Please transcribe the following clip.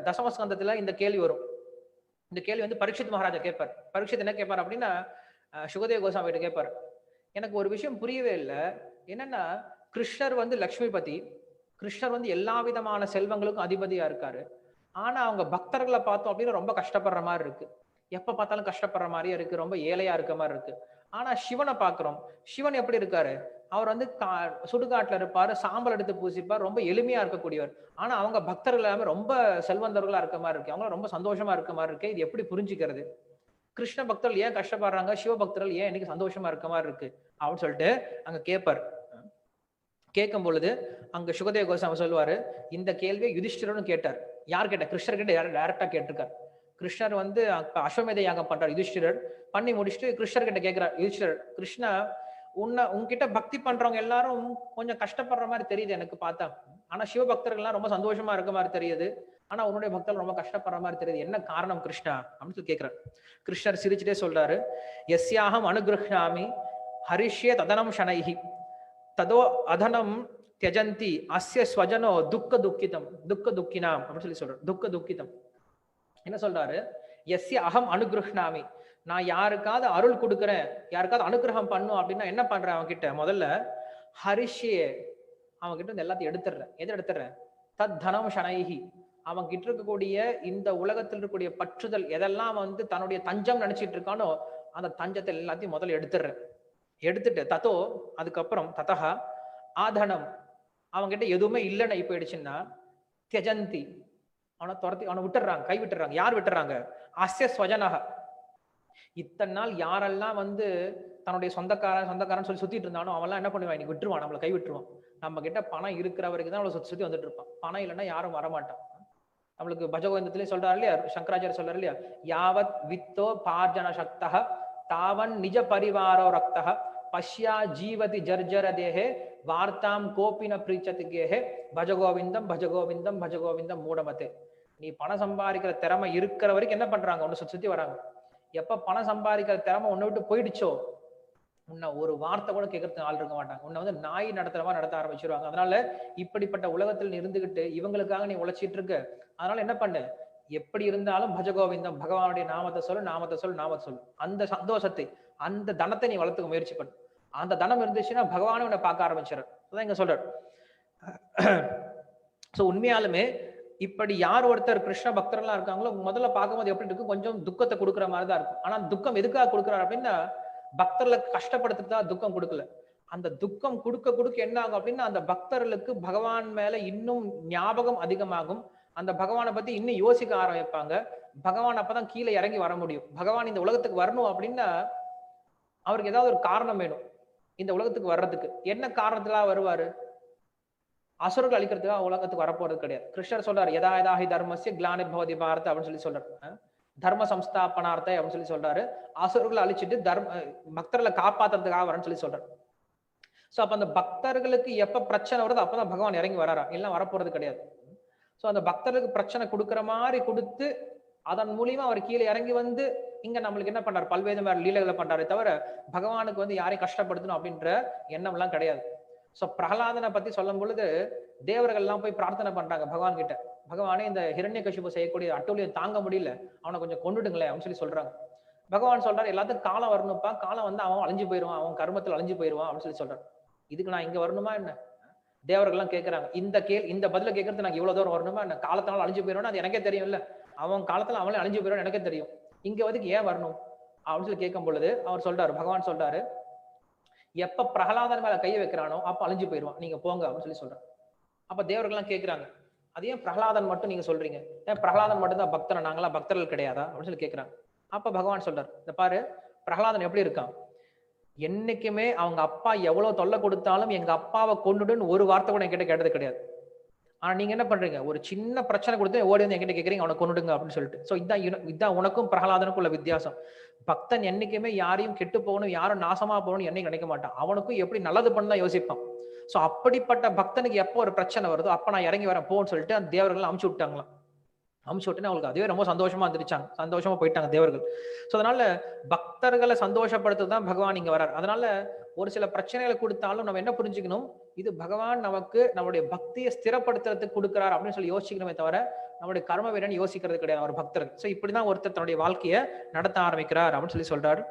தசமஸ்கந்தத்துல இந்த கேள்வி வரும். இந்த கேள்வி வந்து பரீட்சித் மகாராஜா கேட்பார். பரீட்சித் என்ன கேட்பார் அப்படின்னா சுகதேவ கோசாமி கிட்ட கேட்பார். எனக்கு ஒரு விஷயம் புரியவே இல்லை. என்னன்னா கிருஷ்ணர் வந்து லக்ஷ்மிபதி. கிருஷ்ணர் வந்து எல்லா விதமான செல்வங்களுக்கும் அதிபதியா இருக்காரு. ஆனா அவங்க பக்தர்களை பார்த்தோம் அப்படின்னு ரொம்ப கஷ்டப்படுற மாதிரி இருக்கு. எப்ப பார்த்தாலும் கஷ்டப்படுற மாதிரியே இருக்கு. ரொம்ப ஏழையா இருக்க மாதிரி இருக்கு. ஆனா சிவனை பாக்குறோம் சிவன் எப்படி இருக்காரு? அவர் வந்து கா இருப்பார் சாம்பல் எடுத்து பூசிப்பார் ரொம்ப எளிமையா இருக்கக்கூடியவர். ஆனா அவங்க பக்தர்கள் எல்லாமே ரொம்ப செல்வந்தர்களா இருக்க மாதிரி இருக்கு. அவங்க ரொம்ப சந்தோஷமா இருக்க மாதிரி இருக்கு. இது எப்படி புரிஞ்சுக்கிறது? கிருஷ்ண பக்தர்கள் ஏன் கஷ்டப்படுறாங்க? சிவ பக்தர்கள் ஏன் இன்னைக்கு சந்தோஷமா இருக்க மாதிரி இருக்கு? அப்படின்னு சொல்லிட்டு அங்க கேட்பார் கேட்கும் பொழுது அங்க சுகதேவ கோசாமி சொல்லுவாரு இந்த கேள்வியை யுதிஷ்டிரனும் கேட்டார். யார் கேட்ட கிருஷ்ணர் கிட்ட டைரக்டா கேட்டிருக்கார். கிருஷ்ணர் வந்து அஸ்வமேத யாகம் பண்றார் யுதிஷ்டிரர். பண்ணி முடிச்சுட்டு கிருஷ்ணர் கிட்ட கேட்கிறார் யுதிஷ்டிரர் கிருஷ்ணா உன்னை உன்கிட்ட பக்தி பண்றவங்க எல்லாரும் கொஞ்சம் கஷ்டப்படுற மாதிரி தெரியுது எனக்கு பார்த்தா. ஆனா சிவபக்தர்கள்லாம் ரொம்ப சந்தோஷமா இருக்க மாதிரி தெரியுது. ஆனா உன்னுடைய பக்தர்கள் ரொம்ப கஷ்டப்படுற மாதிரி தெரியுது. என்ன காரணம் கிருஷ்ணா? அப்படின்னு சொல்லி கேட்கிறார் கிருஷ்ணர் சிரிச்சுட்டே சொல்றாரு. எஸ்யாகம் அனுகிரஹாமி ஹரிஷ்ய ததனம் ஷனைஹி ததோ அதனம் தியஜந்தி அஸ்ய ஸ்வஜனோ துக்க துக்கிதம் துக்க துக்கினாம் அப்படின்னு சொல்லி சொல்றாரு. துக்க துக்கிதம் என்ன சொல்றாரு? எஸ்ய அகம் அனுகிருஷ்ணாமி நான் யாருக்காவது அருள் கொடுக்குறேன் யாருக்காவது அனுகிரகம் பண்ணும் அப்படின்னா என்ன பண்றேன் அவன் கிட்ட முதல்ல ஹரிஷியே அவன் கிட்ட எல்லாத்தையும் எடுத்துடுறேன். எதை எடுத்துடுறேன்? தத் தனம் ஷனைகி அவன் கிட்ட இருக்கக்கூடிய இந்த உலகத்தில் இருக்கக்கூடிய பற்றுதல் எதெல்லாம் வந்து தன்னுடைய தஞ்சம் நினைச்சிட்டு இருக்கானோ அந்த தஞ்சத்தை எல்லாத்தையும் முதல்ல எடுத்துடுறேன். எடுத்துட்டு தத்தோ அதுக்கப்புறம் ததஹா ஆதனம். அவன்கிட்ட எதுவுமே இல்லைன்னு போயிடுச்சுன்னா தியஜந்தி. அவனை துரத்தி அவனை விட்டுறாங்க கை விட்டுறாங்க யார் விட்டுறாங்க அசிய ஸ்வஜனக இத்தனை நாள் யாரெல்லாம் வந்து தன்னுடைய சொந்தக்காரன் சொந்தக்காரன் சொல்லி சுத்திட்டு இருந்தானோ அவன்லாம் என்ன பண்ணுவான்? இன்னைக்கு விட்டுருவான் நம்மளை கை விட்டுருவான். நம்ம கிட்ட பணம் இருக்கிற வரைக்கும் தான் அவளை சுத்தி சுத்தி வந்துட்டு இருப்பான். பணம் இல்லைன்னா யாரும் வரமாட்டான். நம்மளுக்கு பஜகோவிந்தத்திலே சொல்றாரு இல்லையா? சங்கராச்சாரிய சொல்றாரு இல்லையா? யாவத் வித்தோ பார்ஜன சக்தக தாவன் நிஜ பரிவாரோ ரக்தக பஷ்யா ஜீவதி ஜர்ஜர தேகே வார்த்தாம் கோபின பிரீச்சத்து கேஹே பஜகோவிந்தம் பஜகோவிந்தம் பஜகோவிந்தம் மூடமத்தே நீ பணம் சம்பாதிக்கிற திறமை இருக்கிற வரைக்கும் என்ன பண்றாங்க? ஒன்னு சுத்தி வராங்க. எப்ப பணம் சம்பாதிக்கிற திறமை ஒன்று விட்டு போயிடுச்சோ? உன்னை ஒரு வார்த்தை கூட கேட்கறதுக்கு ஆள் இருக்க மாட்டாங்க. உன்னை வந்து நாய் நடத்துற மாதிரி நடத்த ஆரம்பிச்சிருவாங்க. அதனால இப்படிப்பட்ட உலகத்தில் நீ இருந்துகிட்டு இவங்களுக்காக நீ உழைச்சிட்டு இருக்க. அதனால என்ன பண்ணு? எப்படி இருந்தாலும் பஜகோவிந்தம் பகவானுடைய நாமத்தை சொல்லு நாமத்தை சொல்லு நாமத்தை சொல்லு. அந்த சந்தோஷத்தை அந்த தனத்தை நீ வளர்த்துக்க முயற்சி பண்ணு. அந்த தனம் இருந்துச்சுன்னா பகவானும் உன்னை பார்க்க ஆரம்பிச்சிடும் அதான் இங்க சொல்றாரு. ஸோ உண்மையாலுமே இப்படி யார் ஒருத்தர் கிருஷ்ண பக்தர்லாம் இருக்காங்களோ முதல்ல பார்க்கும்போது எப்படி இருக்கும்? கொஞ்சம் துக்கத்தை கொடுக்குற மாதிரி தான் இருக்கும். ஆனா துக்கம் எதுக்காக கொடுக்குறாரு அப்படின்னா பக்தர்களை தான் துக்கம் கொடுக்கல. அந்த துக்கம் கொடுக்க கொடுக்க என்ன ஆகும் அப்படின்னா அந்த பக்தர்களுக்கு பகவான் மேல இன்னும் ஞாபகம் அதிகமாகும். அந்த பகவானை பத்தி இன்னும் யோசிக்க ஆரம்பிப்பாங்க. பகவான் அப்பதான் கீழே இறங்கி வர முடியும். பகவான் இந்த உலகத்துக்கு வரணும் அப்படின்னா அவருக்கு ஏதாவது ஒரு காரணம் வேணும். இந்த உலகத்துக்கு வர்றதுக்கு என்ன காரணத்துக்காக வருவாரு? அசுரர்கள் அழிக்கிறதுக்காக உலகத்துக்கு வரப்போறது கிடையாது. கிருஷ்ணர் சொல்றாரு எதா எதாகி தர்மசிய கிளானி பவதி பாரத் அப்படின்னு சொல்லி சொல்றாரு. தர்ம சம்ஸ்தாபனார்த்த அப்படின்னு சொல்லி சொல்றாரு. அசுரர்களை அழிச்சிட்டு தர்ம பக்தர்களை காப்பாத்துறதுக்காக வரேன்னு சொல்லி சொல்றாரு. ஸோ அப்ப அந்த பக்தர்களுக்கு எப்ப பிரச்சனை வருதோ அப்பதான் பகவான் இறங்கி வராரா எல்லாம் வரப்போறது கிடையாது. ஸோ அந்த பக்தர்களுக்கு பிரச்சனை கொடுக்குற மாதிரி கொடுத்து அதன் மூலியமா அவர் கீழே இறங்கி வந்து இங்க நம்மளுக்கு என்ன பண்றாரு? பல்வேறு மாதிரி லீலைகளை பண்றாரு தவிர பகவானுக்கு வந்து யாரையும் கஷ்டப்படுத்தணும் அப்படின்ற எண்ணம் எல்லாம் கிடையாது. சோ பிரகலாதனை பத்தி சொல்லும் பொழுது தேவர்கள் எல்லாம் போய் பிரார்த்தனை பண்றாங்க பகவான் கிட்ட. பகவானே இந்த ஹிரண்ய கஷிப்பு செய்யக்கூடிய அட்டூழியம் தாங்க முடியல. அவனை கொஞ்சம் கொண்டுடுங்களேன் அப்படின்னு சொல்லி சொல்றாங்க. பகவான் சொல்றாரு எல்லாத்துக்கும் காலம் வரணும்ப்பா. காலம் வந்து அவன் அழிஞ்சு போயிருவான். அவன் கர்மத்தில் அழிஞ்சு போயிருவான் அப்படின்னு சொல்லி சொல்றாரு. இதுக்கு நான் இங்க வரணுமா என்ன? தேவர்கள் எல்லாம் கேட்கறாங்க இந்த கேள் இந்த பதில கேட்கறது எனக்கு இவ்வளவு தூரம் வரணுமா என்ன? காலத்தினால அழிஞ்சு போயிடும்னு அது எனக்கே தெரியும்ல. அவன் காலத்துல அவனே அழிஞ்சு போயிடும் எனக்கே தெரியும். இங்க வந்து ஏன் வரணும்? அப்படின்னு சொல்லி கேட்கும் பொழுது அவர் சொல்றாரு பகவான் சொல்றாரு எப்ப பிரகலாதன் மேல கையை வைக்கிறானோ அப்ப அழிஞ்சு போயிடுவான். நீங்க போங்க அப்படின்னு சொல்லி சொல்றாரு. அப்ப தேவர்கள் எல்லாம் அது ஏன் பிரகலாதன் மட்டும் நீங்க சொல்றீங்க? ஏன் பிரகலாதன் மட்டும் தான் பக்தன்? நாங்களாம் பக்தர்கள் கிடையாதா? அப்படின்னு சொல்லி கேட்கிறாங்க அப்ப பகவான் சொல்றாரு இந்த பாரு பிரகலாதன் எப்படி இருக்கான்? என்னைக்குமே அவங்க அப்பா எவ்வளவு தொல்லை கொடுத்தாலும் எங்க அப்பாவை கொண்டுடுன்னு ஒரு வார்த்தை கூட என்கிட்ட கேட்டது கிடையாது. ஆனால் நீங்கள் என்ன பண்ணுறீங்க ஒரு சின்ன பிரச்சனை கொடுத்து ஓடி வந்து என்கிட்ட கேட்குறீங்க அவனை கொண்டுடுங்க அப்படின்னு சொல்லிட்டு. ஸோ இதான் இதான் உனக்கும் பிரகலாதனுக்கும் உள்ள வித்தியாசம். பக்தன் என்றைக்குமே யாரையும் கெட்டு போகணும் யாரும் நாசமாக போகணும் என்னைக்கு நினைக்க மாட்டான். அவனுக்கும் எப்படி நல்லது பண்ண தான் யோசிப்பான். ஸோ அப்படிப்பட்ட பக்தனுக்கு எப்போ ஒரு பிரச்சனை வருதோ அப்போ நான் இறங்கி வரேன் போன்னு சொல்லிட்டு அந்த தேவர்கள் அமுச்சு விட்டாங்களாம். அமுச்சு உடனே அவங்களுக்கு அதுவே ரொம்ப சந்தோஷமா வந்துருச்சாங்க சந்தோஷமா போயிட்டாங்க தேவர்கள். ஸோ அதனால பக்தர்களை சந்தோஷப்படுத்து தான் பகவான் இங்க வரார். அதனால ஒரு சில பிரச்சனைகளை கொடுத்தாலும் நம்ம என்ன புரிஞ்சுக்கணும்? இது பகவான் நமக்கு நம்மளுடைய பக்தியை ஸ்திரப்படுத்துறதுக்கு கொடுக்குறார் அப்படின்னு சொல்லி யோசிக்கணுமே தவிர நம்மளுடைய கர்ம வீரன் யோசிக்கிறது கிடையாது. அவர் பக்தர் ஸோ இப்படிதான் ஒருத்தர் தன்னுடைய வாழ்க்கையை நடத்த ஆரம்பிக்கிறார் அப்படின்னு சொல்லி சொல்றாரு.